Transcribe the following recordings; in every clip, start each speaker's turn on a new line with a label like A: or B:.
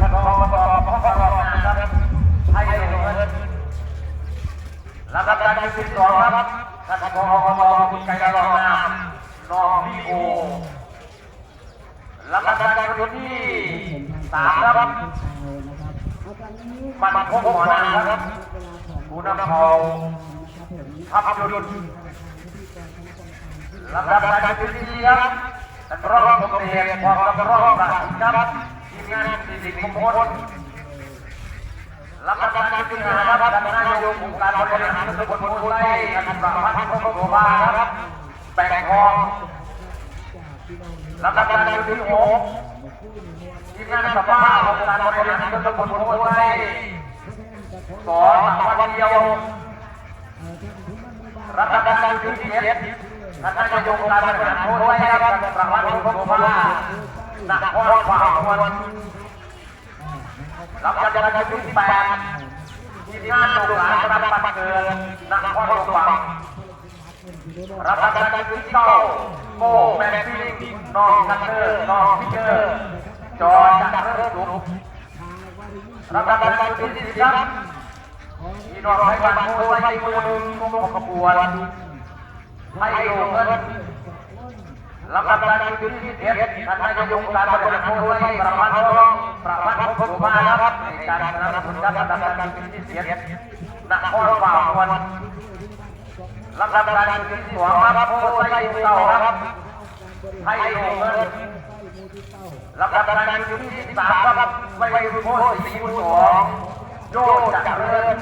A: ท่านรองอบตพ่อรองนะครับให้ลงเงินรับกันที่สองครับท่านรองอบตคุณไก่รองนามน้องพี่โอรับประกันคนที่สามครับมันคงหมอนาครับคุณน้ำทองทับยุนรับประกันคนที่สี่ครับท่านรองสมเด็จพอกับรองประครับ งานสิริมงคลรับประกันที่ห้าครับท่านนายกองค์การบริหารส่วนตำบลโพไร่ท่านประพัฒน์พงศ์โสภาครับแบ่งทองรับประกันที่หกทีมงานสภาองค์การบริหารส่วนตำบลไร่สอนวันเดียวรับประกันที่เจ็ดท่านนายกองค์การบริหารโพไร่ครับท่านประพัฒน์พงศ์โสภาห นักข้อฝ่าวันรับประกันที่แปดทีมงานลูกหลานรับปัดเกินนครหลวงรับประกันที่เก้าโก้แมนซิ่งน้องคัตเตอร์น้องพิเชอร์จอจากเริ่มลุกรับประกันที่สิบครับพี่น้องให้บันโอ้ไปมือหนึ่งกขบวนให้ลงเงิน รับประกันที่ที่เอ็ดท่านนายกองค์การบริหารโดยประพัฒน์ทองประพัฒน์พงศ์สุภาครับในการสนับสนุนรับประกันที่ที่เอ็ดนครป่าวันรับประกันที่ที่สองครับโพไซเต่าครับให้เงินรับประกันที่ที่สามครับไว้โพสีมุสองโยจากเริญ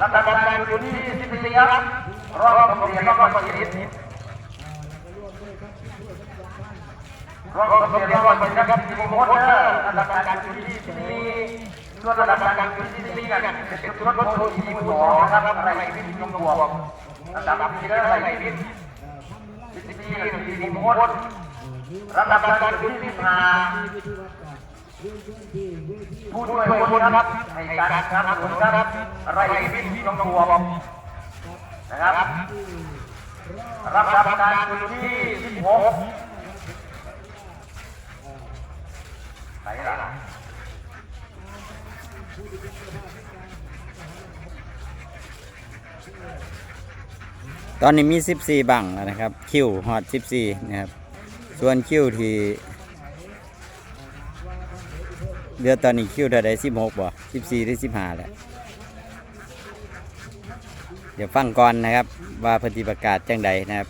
A: รับประกันที่ที่สี่ครับรองสมเด็จพระบรมศ รีรองสมเด็จพระบรมราชินีโมเดอร์ระดับการจุดที่นี่ส่วนระดับการจุดที่นี่กันเป็นชุดรถโพลีสองนะครับอะไรพิษยงบวกระดับที่ได้อะไรพิษที่นี่ที่นี่โมดระดับการจุดที่ห้าผู้ช่วยคนครับในการครับผมครับอะไรพิษยงบวกนะครับรับประกันจุดที่หก ไหนล่ะ
B: ตอนนี้มี 14 บังแล้วนะครับ คิวฮอต14 นะครับ ส่วนคิวที่เรือตอนนี้คิวเท่าใด16บ่14 หรือ 15แหละเดี๋ยวฟังก่อนนะครับ ว่าเพนธิประกาศจังใดนะครับ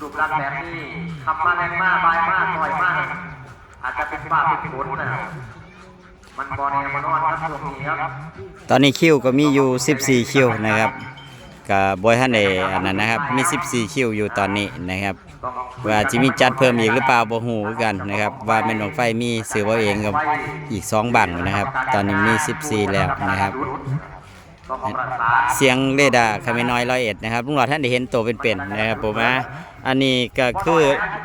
A: รูปลักษณ์แบบนี้ทำมาแรงมากบายมากหน่อยมาก อาจจะเป็นฟ้าเป็นฝนนะมันบอลเนี่ยมันนอนครับช่วงนี้ครับ
B: ตอนนี้คิวก็มีอยู่ 14 คิวนะครับกับบอยฮันเดอันนั้นนะครับมี 14 คิวอยู่ตอนนี้นะครับว่าจะมีจัดเพิ่มอีกหรือเปล่าบ่ฮู้คือกันนะครับ ว่าแม่นของไฟมีซื้อไว้เองกับอีก2บังนะครับ ตอนนี้มี 14 แล้วนะครับ เสียงเรดาคาเมน้อยร้อยเอ็ดนะครับลุงหลอดท่านได้เห็นตัวเป็นๆนะครับผมนะอันนี้ก็คือ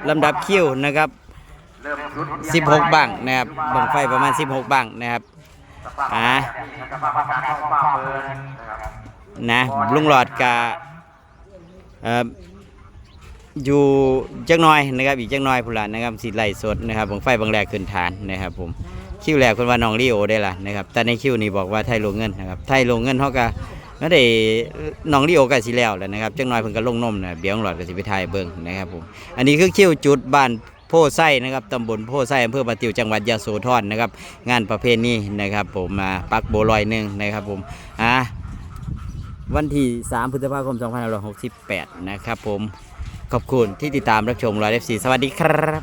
B: ลำดับคิวนะครับ 16 บังนะครับบังไฟประมาณ 16 บังนะครับอ่า
A: นะ
B: ลุงหลอดกะเอ่ออยู่จักหน้อยนะครับอีกจักหน้อยพุ่นละนะครับสีไหลสดนะครับบังไฟบางแรกขึ้นฐานนะครับผมคิวแรกคนว่าน้องลีโอได้ละนะครับแต่ในคิวนี้บอกว่าไทยลงเงินนะครับไทยลงเงินเขาก็ไม่ได้น้องลีโอก็สิแล้วแหละนะครับจักหน้อยเพิ่นก็ลงนมนะเบี้ยงหลอดก็สิไปถ่ายเบิ่งนะครับผมอันนี้คือคิวจุดบ้าน โพไส้นะครับตำบลโพไส้อำเภอปะติวจังหวัดยะโสธรนะครับ งานประเพณีนะครับ ผมมาปักโบลอยหนึ่งนะครับผมอะวันที่ 3 พฤษภาคม 2568 นะครับผมขอบคุณที่ติดตามรับชมรอยเอฟซีสวัสดีครับ